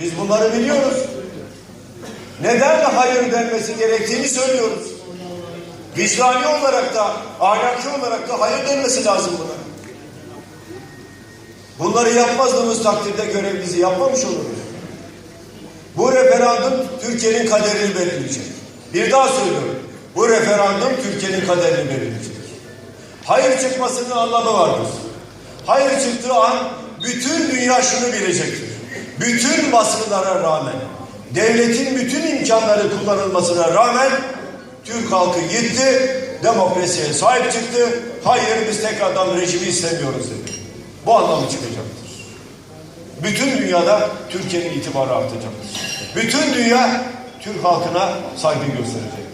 Biz bunları biliyoruz. Neden hayır denmesi gerektiğini söylüyoruz. Vicdani olarak da, ahlaki olarak da hayır denmesi lazım buna. Bunları yapmadığımız takdirde görevimizi yapmamış oluruz. Bu referandum Türkiye'nin kaderini belirleyecek. Bir daha söylüyorum. Bu referandum Türkiye'nin kaderini belirleyecek. Hayır çıkmasının anlamı vardır. Hayır çıktığı an bütün dünya şunu bilecektir. Bütün baskılara rağmen, devletin bütün imkanları kullanılmasına rağmen Türk halkı gitti, demokrasiye sahip çıktı. Hayır biz tekrardan rejimi istemiyoruz dedi. Bu anlamı çıkacaktır. Bütün dünyada Türkiye'nin itibarı artacaktır. Bütün dünya Türk halkına saygı gösterecek.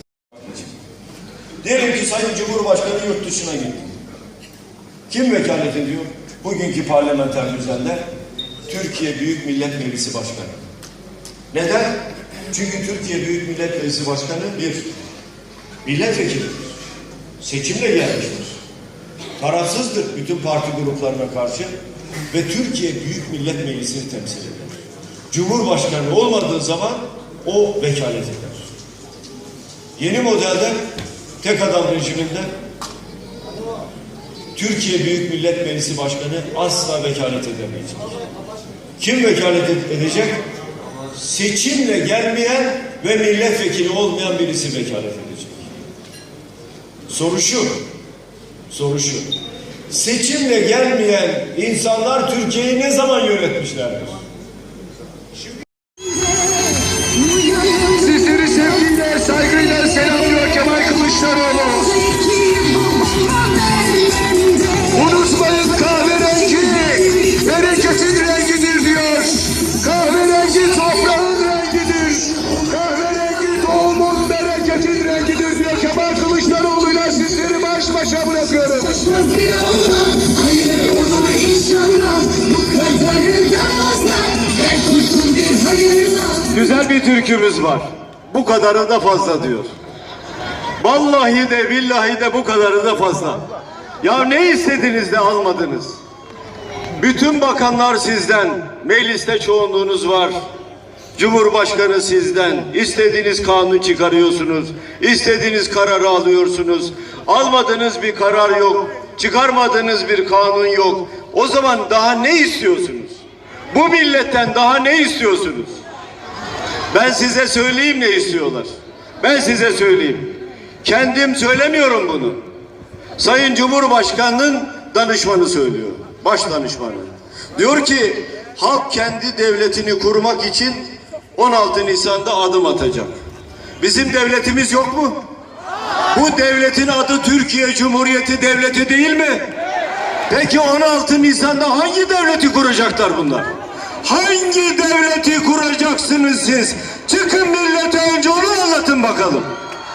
Diyelim ki Sayın Cumhurbaşkanı yurt dışına gitti. Kim vekalet ediyor? Bugünkü parlamenter düzende Türkiye Büyük Millet Meclisi Başkanı. Neden? Çünkü Türkiye Büyük Millet Meclisi Başkanı bir milletvekilidir. Seçimle gelmiştir. Tarafsızdır bütün parti gruplarına karşı ve Türkiye Büyük Millet Meclisi'ni temsil eder. Cumhurbaşkanı olmadığı zaman o vekalet eder. Yeni modelde tek adam rejiminde Türkiye Büyük Millet Meclisi Başkanı asla vekalet edemeyecek. Kim vekalet ed- edecek? Seçimle gelmeyen ve milletvekili olmayan birisi vekalet edecek. Soru şu, soru şu. Seçimle gelmeyen insanlar Türkiye'yi ne zaman yönetmişlerdir? Sizleri sevgiyle, saygıyla selamlıyor Kemal Kılıçdaroğlu. Kılıçdaroğlu'yla sizleri baş başa bırakıyorum. Güzel bir türkümüz var. Bu kadarı da fazla diyor. Vallahi de billahi de bu kadarı da fazla. Ya ne istediniz de almadınız? Bütün bakanlar sizden, mecliste çoğunluğunuz var. Cumhurbaşkanı sizden, istediğiniz kanun çıkarıyorsunuz, istediğiniz kararı alıyorsunuz. Almadığınız bir karar yok, çıkarmadığınız bir kanun yok. O zaman daha ne istiyorsunuz? Bu milletten daha ne istiyorsunuz? Ben size söyleyeyim ne istiyorlar. Ben size söyleyeyim. Kendim söylemiyorum bunu. Sayın Cumhurbaşkanı'nın danışmanı söylüyor. Baş danışmanı. Diyor ki halk kendi devletini kurmak için 16 Nisan'da adım atacak. Bizim devletimiz yok mu? Bu devletin adı Türkiye Cumhuriyeti Devleti değil mi? Peki 16 Nisan'da hangi devleti kuracaklar bunlar? Hangi devleti kuracaksınız siz? Çıkın millete önce onu anlatın bakalım.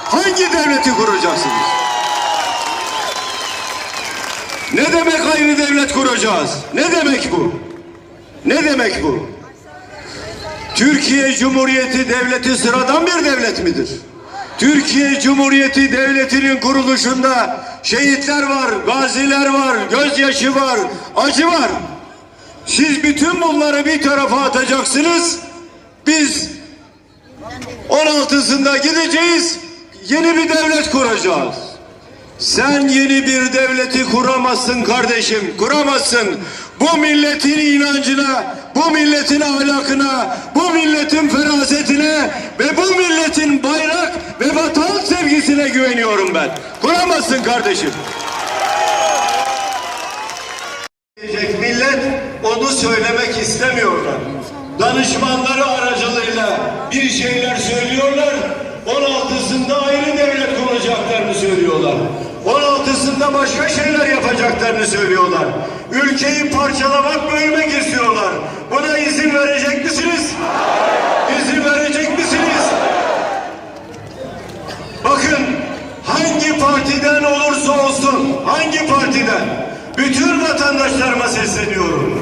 Hangi devleti kuracaksınız? Ne demek ayrı devlet kuracağız? Ne demek bu? Ne demek bu? Türkiye Cumhuriyeti Devleti sıradan bir devlet midir? Türkiye Cumhuriyeti Devleti'nin kuruluşunda şehitler var, gaziler var, gözyaşı var, acı var. Siz bütün bunları bir tarafa atacaksınız. Biz 16'sında gideceğiz, yeni bir devlet kuracağız. Sen yeni bir devleti kuramazsın kardeşim, kuramazsın. Bu milletin inancına, bu milletin ahlakına, bu milletin ferasetine ve bu milletin bayrak ve vatan sevgisine güveniyorum ben. Kuramazsın kardeşim. Millet onu söylemek istemiyorlar. Danışmanları aracılığıyla bir şeyler söylüyorlar. 16'sında ayrı devlet kuracaklarını söylüyorlar. 16'sında başka şeyler yapacaklarını söylüyorlar. Ülkeyi parçalamak, bölmek istiyorlar. Buna izin verecek misiniz? İzin verecek misiniz? Bakın hangi partiden olursa olsun, hangi partiden bütün vatandaşlarıma sesleniyorum.